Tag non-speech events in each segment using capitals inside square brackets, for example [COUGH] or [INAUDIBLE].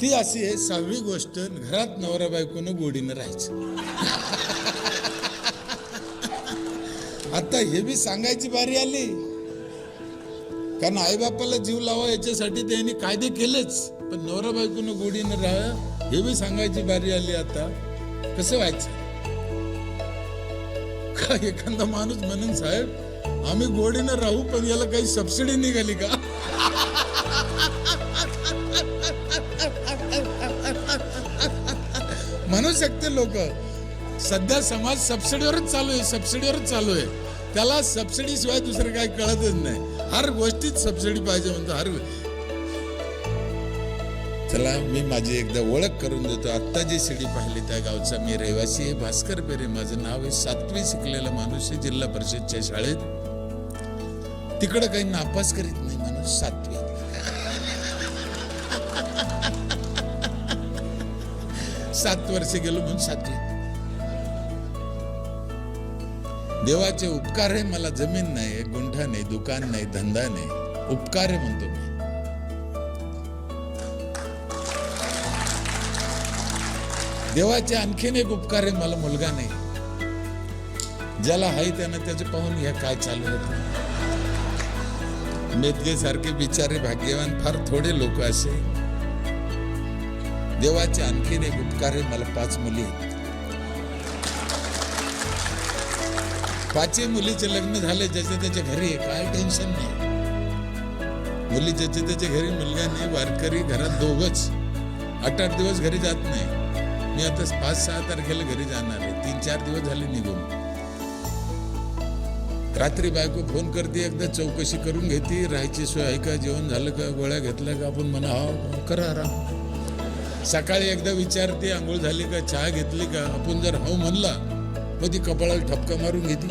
ती अशी आहे सहावी गोष्ट घरात नवरा बायकोनं गोडीनं राहायचं. [LAUGHS] आता हे बी सांगायची बारी आली. कारण आईबापाला जीव लावा याच्यासाठी त्यांनी कायदे केलेच. पण नवरा बायकोनं गोडीनं राहा हे बी सांगायची बारी आली आता. कसं व्हायचं? का एखादा माणूस म्हणून साहेब आम्ही गोडीनं राहू पण याला काही सबसिडी निघाली का? [LAUGHS] शकते लोक. सध्या समाज सबसिडीवरच चालू आहे सबसिडीवरच चालू आहे. त्याला सबसिडी शिवाय दुसरं काही कळतच नाही. हर गोष्टीत सबसिडी पाहिजे म्हणतो हर चला मी माझी एकदा ओळख करून देतो. आत्ता जी शिडी पाहिली त्या गावचा मी रहिवासी आहे भास्कर पेरे. माझं नाव आहे सातवी शिकलेला माणूस आहे जिल्हा परिषदच्या शाळेत. तिकडं काही नापास करीत नाही माणूस सातवी. सात वर्ष गेलो म्हणून सातवी. देवाचे उपकार आहे मला जमीन नाही गुंठा नाही दुकान नाही धंदा नाही. उपकार आहे म्हणतो मी. देवाचे आणखीन एक उपकार आहे मला मुलगा नाही. ज्याला हाय त्यानं त्याचे पाहून घ्या काय चालू आहे. मेदगे सारखे बिचारे भाग्यवान फार थोडे लोक असे. देवाचे आणखीन एक उपकार आहे मला पाच मुली आहेत. पाचही मुलीचे लग्न झाले ज्याच्या त्याच्या घरी काय टेन्शन नाही. मुली ज्याच्या त्याच्या घरी मुलगा नाही वारकरी घरात दोघच. आठ आठ दिवस घरी जात नाही. मी आता पाच सहा तारखेला घरी जाणार आहे. तीन चार दिवस झाले निघून. रात्री बायको फोन करते एकदा चौकशी करून घेते राहायची सोय आहे का जेवण झालं का गोळ्या घेतल्या का आपण म्हणा हा करा आराम. सकाळी एकदा विचारते आंघोळ झाली का? चहा घेतली का? आपण जर हो म्हणला मग ती कपाळाला ठपका मारून घेते.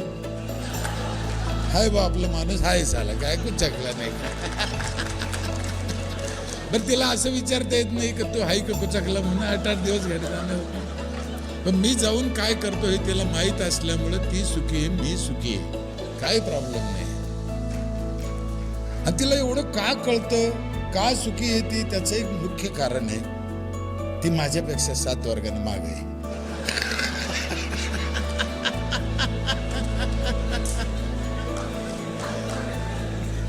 हाय बा आपला माणूस हाय झाला काय कुछ चकला नाही. बरं तिला असं विचारता येत नाही का तू हाय का कुचकला म्हणून आठ आठ दिवस घरी पण मी जाऊन काय करतो हे तिला माहीत असल्यामुळं ती सुखी आहे मी सुखी आहे. काही प्रॉब्लेम नाही. आणि तिला एवढं का कळतं? का सुखी आहे ती? त्याचं एक मुख्य कारण आहे. ती माझ्यापेक्षा सात वर्गाने माग आहे.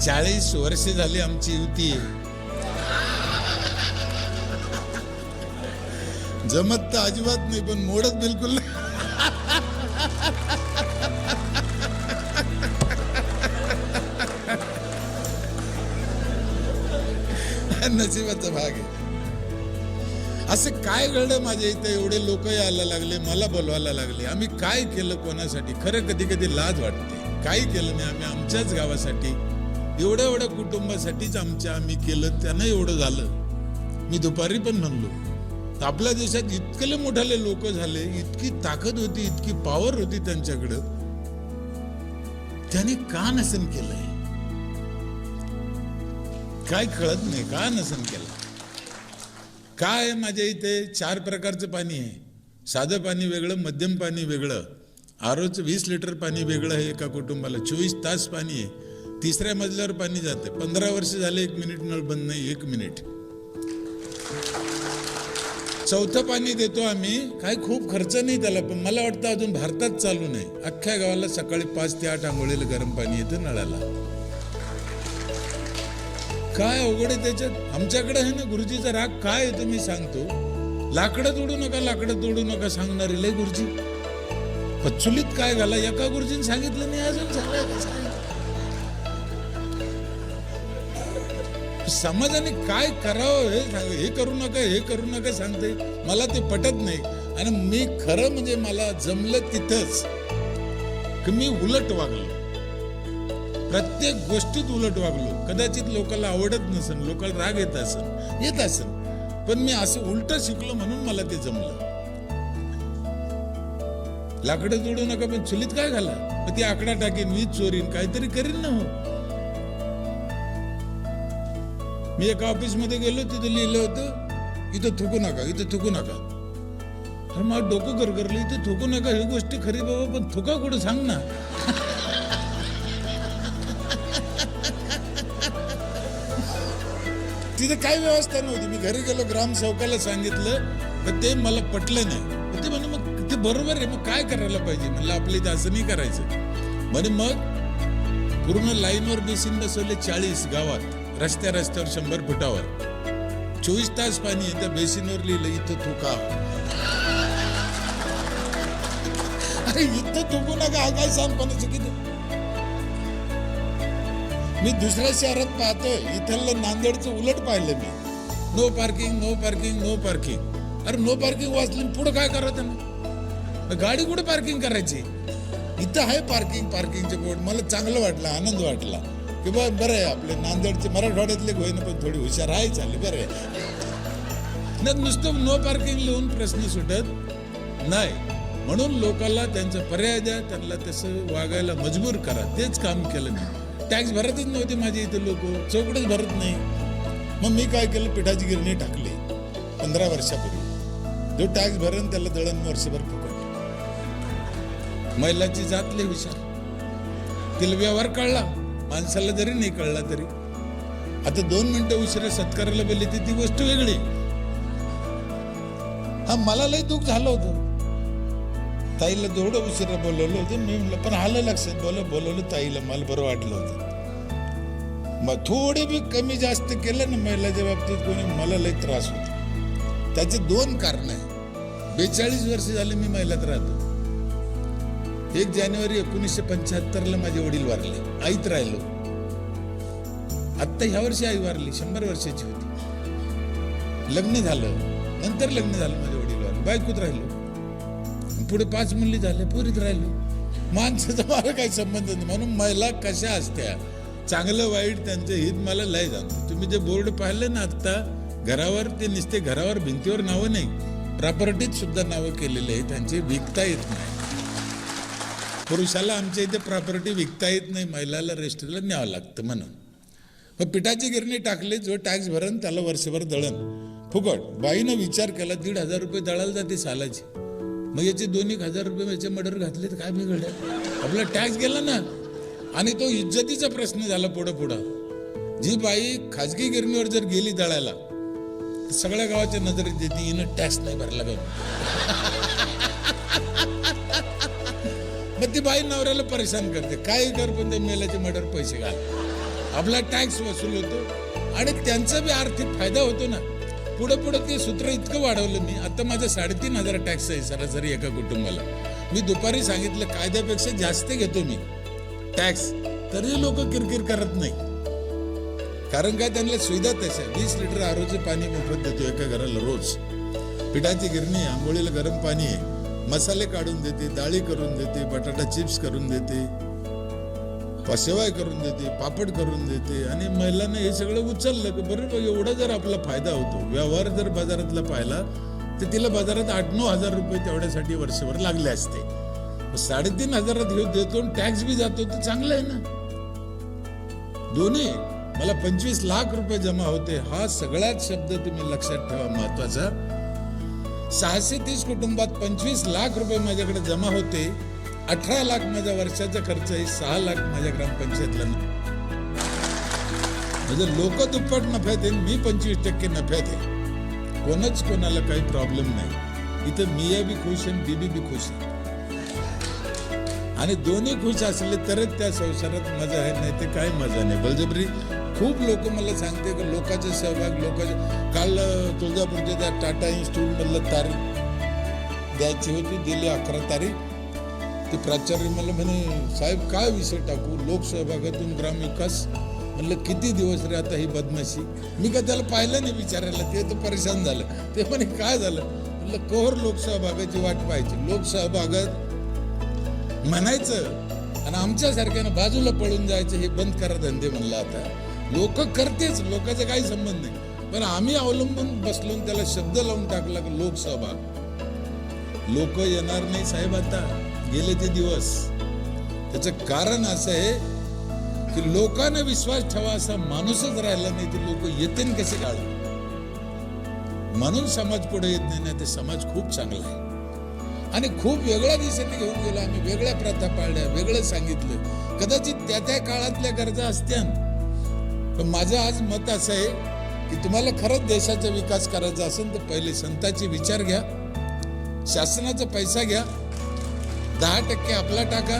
चाळीस वर्ष झाली आमची युती. जमत तर अजिबात नाही पण मोडत बिलकुल नाही. नशिबाचा भाग आहे. असं काय घडलं माझ्या इथं? एवढे लोक यायला लागले मला बोलवायला लागले. आम्ही काय केलं कोणासाठी? खरं कधी कधी लाज वाटते. काही केलं नाही आम्ही आमच्याच गावासाठी. एवढ्या एवढ्या कुटुंबासाठीच आमच्या आम्ही केलं त्यानं एवढं झालं. मी दुपारी पण म्हणलो आपल्या देशात इतकले मोठाले लोक झाले इतकी ताकद होती इतकी पॉवर होती त्यांच्याकडं. त्यांनी का नसन केलंय? काय कळत नाही का नसन केलं काय आहे माझ्या इथे? चार प्रकारचं पाणी आहे. साधं पाणी वेगळं मध्यम पाणी वेगळं. आरोचं वीस लिटर पाणी वेगळं आहे एका कुटुंबाला. चोवीस तास पाणी आहे. तिसऱ्या मजल्यावर पाणी जाते. पंधरा वर्ष झाले एक मिनिट नळ बंद नाही एक मिनिट. चौथं पाणी देतो आम्ही. काय खूप खर्च नाही त्याला पण मला वाटतं अजून भारतात चालू नाही. अख्ख्या गावाला सकाळी पाच ते आठ आंघोळीला गरम पाणी येतं नळाला. काय अवघड आहे त्याच्यात? आमच्याकडे आहे ना गुरुजीचा राग काय आहे ते मी सांगतो? लाकडं तोडू नका लाकडं तोडू नका सांगणारे लय गुरुजी. पण काय घाला? एका गुरुजीने सांगितलं नाही अजून सांगायचं समाजाने काय करावं हे सांग हे करू नका हे करू नका सांगते मला ते पटत नाही. आणि मी खरं म्हणजे मला जमलं तिथंच. की मी उलट वागलो. प्रत्येक गोष्टीत उलट वागलो. कदाचित लोकांना आवडत नसन लोकांना राग येत असन येत असन पण मी असं उलट शिकलो म्हणून मला ते जमलं. लाकडं तोडू नका पण चुलीत काय घाला? मग ती आकडा टाकीन वीज चोरीन काहीतरी करीन ना हो. मी एका ऑफिसमध्ये गेलो तिथे लिहिलं होतं इथं थुकू नका इथं थुकू नका. अरे मला डोकं गरगरलं इथं थुकू नका ही गोष्ट खरी बाबा पण थुका कुठं सांग ना. [LAUGHS] तिथे काही व्यवस्था नव्हती. मी घरी गेलो ग्रामसेवकाला सांगितलं तर ते मला पटलं नाही. ते म्हणे मग ते बरोबर आहे मग काय करायला पाहिजे? म्हणलं आपल्या इथं असं नाही करायचं. म्हणे मग पूर्ण लाईनवर बेसिन बसवले चाळीस गावात रस्त्या रस्त्यावर शंभर फुटावर. चोवीस तास पाणी त्या बेसिनवर लिहिलं इथं थुका अरे इथं थुकू नका हा काय पाण्याचं किती? मी दुसऱ्या शहरात पाहतोय. इथलं नांदेडचं उलट पाहिलं मी. No parking no parking no parking अरे नो पार्किंग वाचलं पुढे काय करा त्यांना? गाडी कुठे पार्किंग करायची? इथं आहे पार्किंग पार्किंगचे बोर्ड मला चांगलं वाटलं आनंद वाटला. की बा बरं आहे आपले नांदेडचे मराठवाड्यातले होईना पण थोडी हुशार आहे चालले बरं आहे. नाही नुसतं नो पार्किंग लिहून प्रश्न सुटत नाही. म्हणून लोकांना त्यांचा पर्याय द्या त्यांना तसं वागायला मजबूर करा. तेच काम केलं मी. टॅक्स भरतच नव्हते माझे इथे लोक. चौकडेच भरत नाही. मग मी काय केलं? पिठाची गिरणी टाकली. पंधरा वर्षापूर्वी. जो टॅक्स भरण त्याला दळण वर्षभर फुकट. महिलाची जातले विचार तिला व्यवहार कळला. माणसाला जरी नाही कळला तरी. आता दोन मिनिटं उशिरा सत्काराला बोलली ती ती गोष्ट वेगळी. हा मला लय दुःख झालं होतं. ताईला जेवढं उशिरा बोलवलं होतं. मी म्हणलं पण आलं लक्षात. बोल बोलवलं ताईला मला बरं वाटलं होतं. मग थोडे बी कमी जास्त केलं ना महिलाच्या बाबतीत कोणी मला लय त्रास होतो. त्याचे दोन कारण आहे. बेचाळीस वर्ष झाले मी महिलात राहतो. एक जानेवारी एकोणीसशे पंच्याहत्तर ला माझे वडील वारले. आईत राहिलो. आत्ता ह्या वर्षी आई वारली शंभर वर्षाची होती. लग्न झालं. नंतर लग्न झालं माझ्या वडील वारले. बायकोत राहिलो. पुढे पाच मुली झाले पुरीत राहिलो. माणसाचा मला काही संबंध नाही. म्हणून महिला कशा असत्या? चांगलं वाईट त्यांचं हित मला लय जाणतो तुम्ही जे बोर्ड पाहिले ना आत्ता घरावर ते नुसते घरावर भिंतीवर नावं नाही. प्रॉपर्टीत सुद्धा नावं केलेली आहे त्यांचे विकता येत नाही. पुरुषाला आमच्या इथे प्रॉपर्टी विकता येत नाही. महिलाला रेस्टला न्यावं लागतं म्हणून. मग पिठाची गिरणी टाकली जो टॅक्स भरण त्याला वर्षभर दळण. फुकट. बाईनं विचार केला दीड हजार रुपये दळायला जाते सालाची. मग याचे दोन एक हजार रुपये याचे मर्डर घातले तर काय बिघडलं? आपला टॅक्स गेला ना. आणि तो इज्जतीचा प्रश्न झाला पुढं पुढं. जी बाई खाजगी गिरणीवर जर गेली दळायला सगळ्या गावाच्या नजरेत देते हिनं टॅक्स नाही भरला का मग ती बाई नवऱ्याला परेशान करते. काय कर पण ते मेल्याचे मर्डर पैसे घाल. आपला टॅक्स वसूल होतो. आणि त्यांचा बी आर्थिक फायदा होतो ना. पुढे पुढे ते सूत्र इतकं वाढवलं मी. आता माझं साडेतीन हजार टॅक्स आहे सरासरी एका कुटुंबाला. मी दुपारी सांगितलं कायद्यापेक्षा जास्त घेतो मी टॅक्स तरी लोक किरकिर करत नाही. कारण काय? त्यांना सुविधा तशा वीस लिटर आरोचे पाणी मोफत देतो एका घराला रोज. पिठाची गिरणी आंघोळीला गरम पाणी आहे. मसाले काढून देते डाळी करून देते बटाटा चिप्स करून देते. शेवाय करून देते पापड करून देते आणि महिलांना हे सगळं उचललं की बरं एवढा जर आपला फायदा होतो व्यवहार जर बाजारातला पाहिला तर तिला बाजारात आठ नऊ हजार रुपये तेवढ्यासाठी वर्षभर लागले असते. साडेतीन हजारात घेऊन देतो टॅक्स बी जातो तर चांगलं आहे ना. दोन्ही मला पंचवीस लाख रुपये जमा होते हा सगळ्याच शब्द तुम्ही लक्षात ठेवा महत्त्वाचा. सहाशे तीस कुटुंबात पंचवीस लाख रुपये माझ्याकडे जमा होते अठरा लाख माझा वर्षाचा खर्च आहे सहा लाख माझ्या ग्रामपंचायतला. म्हणजे लोक दुप्पट नफ्यात येईल मी पंचवीस टक्के नफ्यात आहे. कोणच कोणाला काही प्रॉब्लेम नाही. इथं मिया बी खुश आहे बीबी बी खुश आहे आणि दोन्ही खुश असले तरच त्या संसारात मजा आहे नाही ते काय मजा नाही. बलजबरी खूप लोक मला सांगते की लोकांचा सहभाग लोकांचे काल तुळजापूरच्या त्या टाटा इन्स्टिट्यूटमधलं तारीख द्यायची होती दिली अकरा तारीख. ते प्राचार्य मला म्हणे साहेब काय विषय टाकू? लोकसहभागातून ग्रामविकास म्हणलं किती दिवस रे आता ही बदमाशी? मी का त्याला पाहिलं नाही विचारायला ते तर परेशान झालं. ते म्हणे काय झालं? म्हणलं कोहर लोकसहभागाची वाट पाहायची. लोकसहभागात म्हणायचं आणि आमच्यासारख्यानं बाजूला पळून जायचं हे बंद करा धंदे म्हणलं आता. लोक करतेच लोकांचा काही संबंध नाही. पण आम्ही अवलंबून बसलून त्याला शब्द लावून टाकला की लोकसहभाग. लोक येणार नाही साहेब आता. गेले ते दिवस. त्याचं कारण असं आहे की लोकांना विश्वास ठेवा असा माणूसच राहिला नाही ते लोक येते कसे काढ म्हणून समाज पुढे येत नाही ना ते समाज खूप चांगला आहे. आणि खूप वेगळ्या दिशेने घेऊन गेलो आम्ही वेगळ्या प्रथा पाळल्या वेगळं सांगितलं. कदाचित त्या त्या काळातल्या गरजा असत्या पण माझं आज मत असं आहे की तुम्हाला खरंच देशाचा विकास करायचा असेल तर पहिले संतांचे विचार घ्या शासनाचा पैसा घ्या दहा टक्के आपला टाका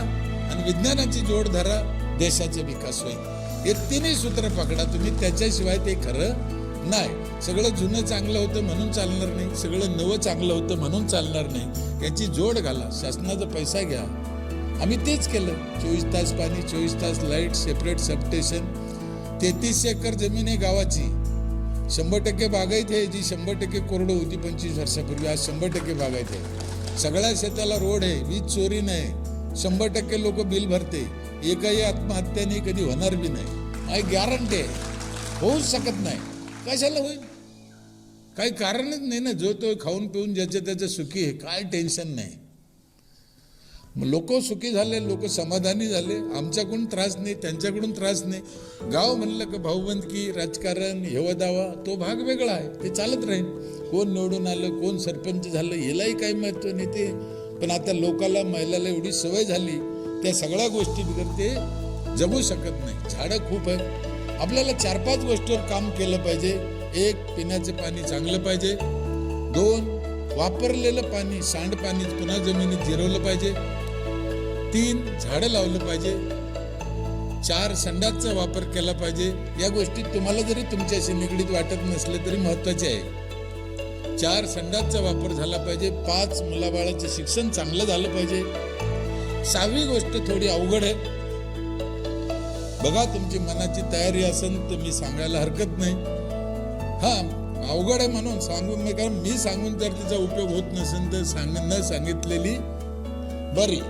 आणि विज्ञानाची जोड धरा देशाचा विकास होईल. हे तिन्ही सूत्र पकडा तुम्ही त्याच्याशिवाय ते खरं नाही. सगळं जुनं चांगलं होतं म्हणून चालणार नाही सगळं नवं चांगलं होतं म्हणून चालणार नाही. याची जोड घाला शासनाचा पैसा घ्या. आम्ही तेच केलं चोवीस तास पाणी चोवीस तास लाइट सेपरेट सबस्टेशन तेहतीस एकर जमीन आहे गावाची. शंभर टक्के बागायत आहे जी शंभर टक्के कोरडं होती पंचवीस वर्षापूर्वी आज शंभर टक्के बागायत आहे. सगळ्या शेताला रोड आहे वीज चोरी नाही. शंभर टक्के लोक बिल भरते. एकही आत्महत्या नाही कधी होणार बी नाही. माझी गॅरंटी आहे. होऊच शकत नाही. कशाला होईल? काही कारणच नाही ना. जो तो खाऊन पिऊन ज्याच्या त्याचं सुखी आहे. काय टेन्शन नाही. लोक सुखी झाले लोक समाधानी झाले. आमच्याकडून त्रास नाही त्यांच्याकडून त्रास नाही. गाव म्हणलं का भाऊबंदकी राजकारण हेवा दावा तो भाग वेगळा आहे ते चालत राहील. कोण निवडून आलं कोण सरपंच झालं यालाही काही महत्त्व नाही ते. पण आता लोकाला महिलाला एवढी सवय झाली त्या सगळ्या गोष्टी बिगर ते जगू शकत नाही. झाडं खूप आहेत. आपल्याला चार पाच गोष्टीवर काम केलं पाहिजे. एक पिण्याचं पाणी चांगलं पाहिजे. दोन वापरलेलं पाणी सांडपाणी पुन्हा जमिनीत जिरवलं पाहिजे. तीन झाडं लावलं पाहिजे. चार संडासचा वापर केला पाहिजे. या गोष्टी तुम्हाला जरी तुमच्याशी निगडीत वाटत नसले तरी महत्त्वाचे आहे. चार संडासचा वापर झाला पाहिजे. पाच मुलाबाळाचं शिक्षण चांगलं झालं पाहिजे. सहावी गोष्ट थोडी अवघड आहे. बघा तुमची मनाची तयारी असेल तर मी सांगायला हरकत नाही. हा अवघड आहे म्हणून सांगून मी कारण मी सांगून जर तिचा उपयोग होत नसेल तर सांग न सांगितलेली बरी.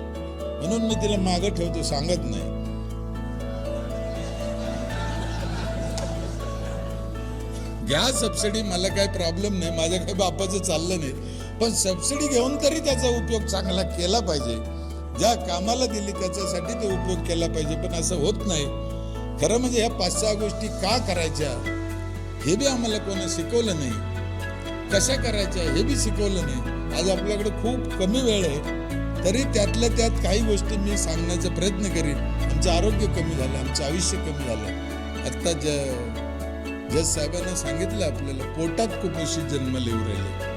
म्हणून मी तिला मागं ठेवतो सांगत नाही. घ्या सबसिडी मला काही प्रॉब्लेम नाही माझ्या काही बापाचं चाललं नाही. पण सबसिडी घेऊन तरी त्याचा उपयोग चांगला केला पाहिजे. ज्या कामाला दिली त्याच्यासाठी ते उपयोग केला पाहिजे पण असं होत नाही. खरं म्हणजे ह्या पाच सहा गोष्टी का करायच्या? हे बी आम्हाला कोणा शिकवलं नाही. कशा करायच्या? हे बी शिकवलं नाही. आज आपल्याकडे खूप कमी वेळ आहे. तरी त्यातल्या त्यात काही गोष्टी मी सांगण्याचा प्रयत्न करीन. आमचं आरोग्य कमी झालं आमचं आयुष्य कमी झालं. आत्ता ज जज साहेबांना सांगितलं आपल्याला पोटात कुपोषित जन्म येऊ राहिले.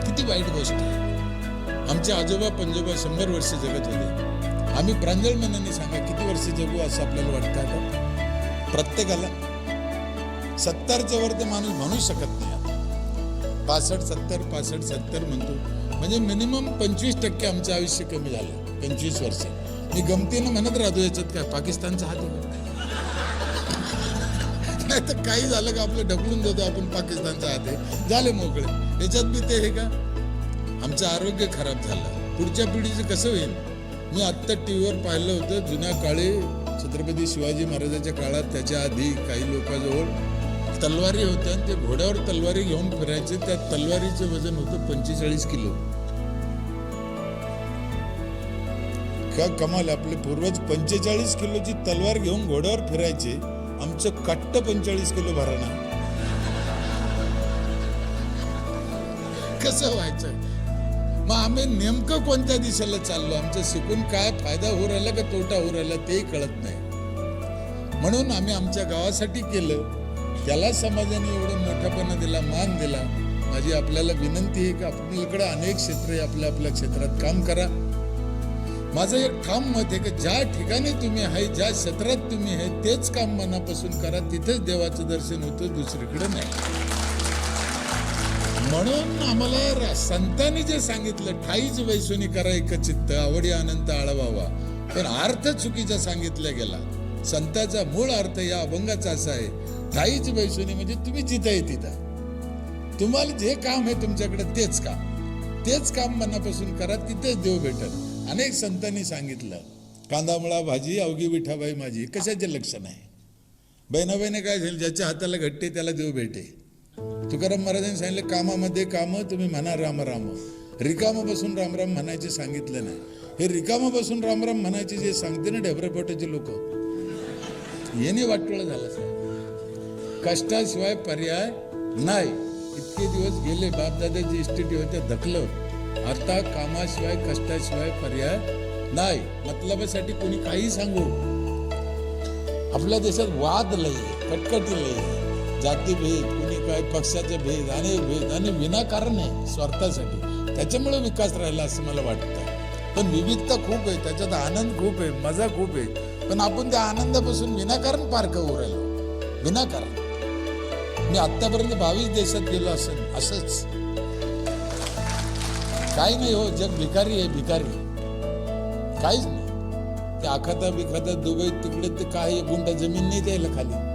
किती वाईट गोष्ट आहे. आमचे आजोबा पंजोबा शंभर वर्ष जगत होते. आम्ही प्रांजळ मनाने सांगा किती वर्ष जगू असं आपल्याला वाटतं आता? प्रत्येकाला. सत्तरच्या वर तर माणूस म्हणू शकत नाही आता. पासष्ट सत्तर पासष्ट सत्तर म्हणतो. म्हणजे मिनिमम पंचवीस टक्के आमचं आयुष्य कमी झालं पंचवीस वर्ष. मी गमतीनं म्हणत राहतो याच्यात काय पाकिस्तानचा हात नाही तर काही झालं का आपलं ढकलून जातो आपण पाकिस्तानचा हात आहे. झाले मोकळे. याच्यात बी ते हे का आमचं आरोग्य खराब झालं. पुढच्या पिढीचं कसं होईल? मी आत्ता टी व्हीवर पाहिलं होतं जुन्या काळी छत्रपती शिवाजी महाराजाच्या काळात त्याच्या आधी काही लोकांजवळ तलवारी होत्या आणि ते घोड्यावर तलवारी घेऊन फिरायचे. त्या तलवारीचं वजन होतं पंचेचाळीस किलो. का कमाल आपले पूर्वज पंचेचाळीस किलोची तलवार घेऊन घोड्यावर फिरायचे. आमचं कट्ट पंचेचाळीस किलो भरणा. कसं व्हायचं? मग आम्ही नेमकं कोणत्या दिशेला चाललो? आमचं शिकून काय फायदा होऊ राहिला का तोटा होऊ राहिला तेही कळत नाही. म्हणून आम्ही आमच्या गावासाठी केलं. त्याला समाजाने एवढं मोठेपणा दिला मान दिला. माझी आपल्याला विनंती आहे की आपल्याकडे अनेक क्षेत्र आपल्या आपल्या क्षेत्रात काम करा. माझं एक ठाम मत आहे की ज्या ठिकाणी तुम्ही आहे ज्या क्षेत्रात तुम्ही आहे तेच काम मनापासून करा. तिथेच देवाचं दर्शन होतं दुसरीकडे नाही. म्हणून आम्हाला रा- संतांनी जे सांगितलं ठाईच वैसुनी करा एक चित्त आवडी आनंद आळवावा. पण अर्थ चुकीचा सांगितला गेला. संताचा मूळ अर्थ या अभंगाचा असा आहे ठाईच बैसुनी म्हणजे तुम्ही जिथे आहे तिथं. तुम्हाला जे काम आहे तुमच्याकडे तेच काम. तेच काम मनापासून करा तिथेच देव भेटल. अनेक संतांनी सांगितलं कांदामुळा भाजी अवघी विठाबाई माझी कशाचे लक्षण आहे? बहिणाबाईने काय झालं ज्याच्या हाताला घट्टे त्याला देव भेटे. तुकाराम महाराजांनी सांगितलं कामामध्ये काम तुम्ही म्हणा राम राम. रिकाम बसून रामराम म्हणायचे सांगितलं नाही. हे रिकाम बसून रामराम म्हणायचे जे सांगते ना ढेबरेपोटाचे लोक. येणे वाटोळं झालं साहेब. कष्टाशिवाय पर्याय नाही. इतके दिवस गेले बापदादाची इस्टेटी होत्या धकलं. आता कामाशिवाय कष्टाशिवाय पर्याय नाही. मतलबासाठी कोणी काही सांगू? आपल्या देशात वाद लय कटकटी लय जातीभेद कोणी काय पक्षाचे भेद आणि भेद आणि विनाकारण आहे स्वार्थासाठी. त्याच्यामुळे विकास राहिला असं मला वाटतं. पण विविधता खूप आहे त्याच्यात आनंद खूप आहे मजा खूप आहे. पण आपण त्या आनंदापासून विनाकारण पार करू राहिलो विनाकारण. मी आतापर्यंत बावीस देशात गेलो असेल असंच. काही नाही हो जग भिकारी आहे भिकारी. काहीच नाही. ते आखाता बिखाता दुबई तिकडे ते काही गुंडा जमीन नाही द्यायला खाली.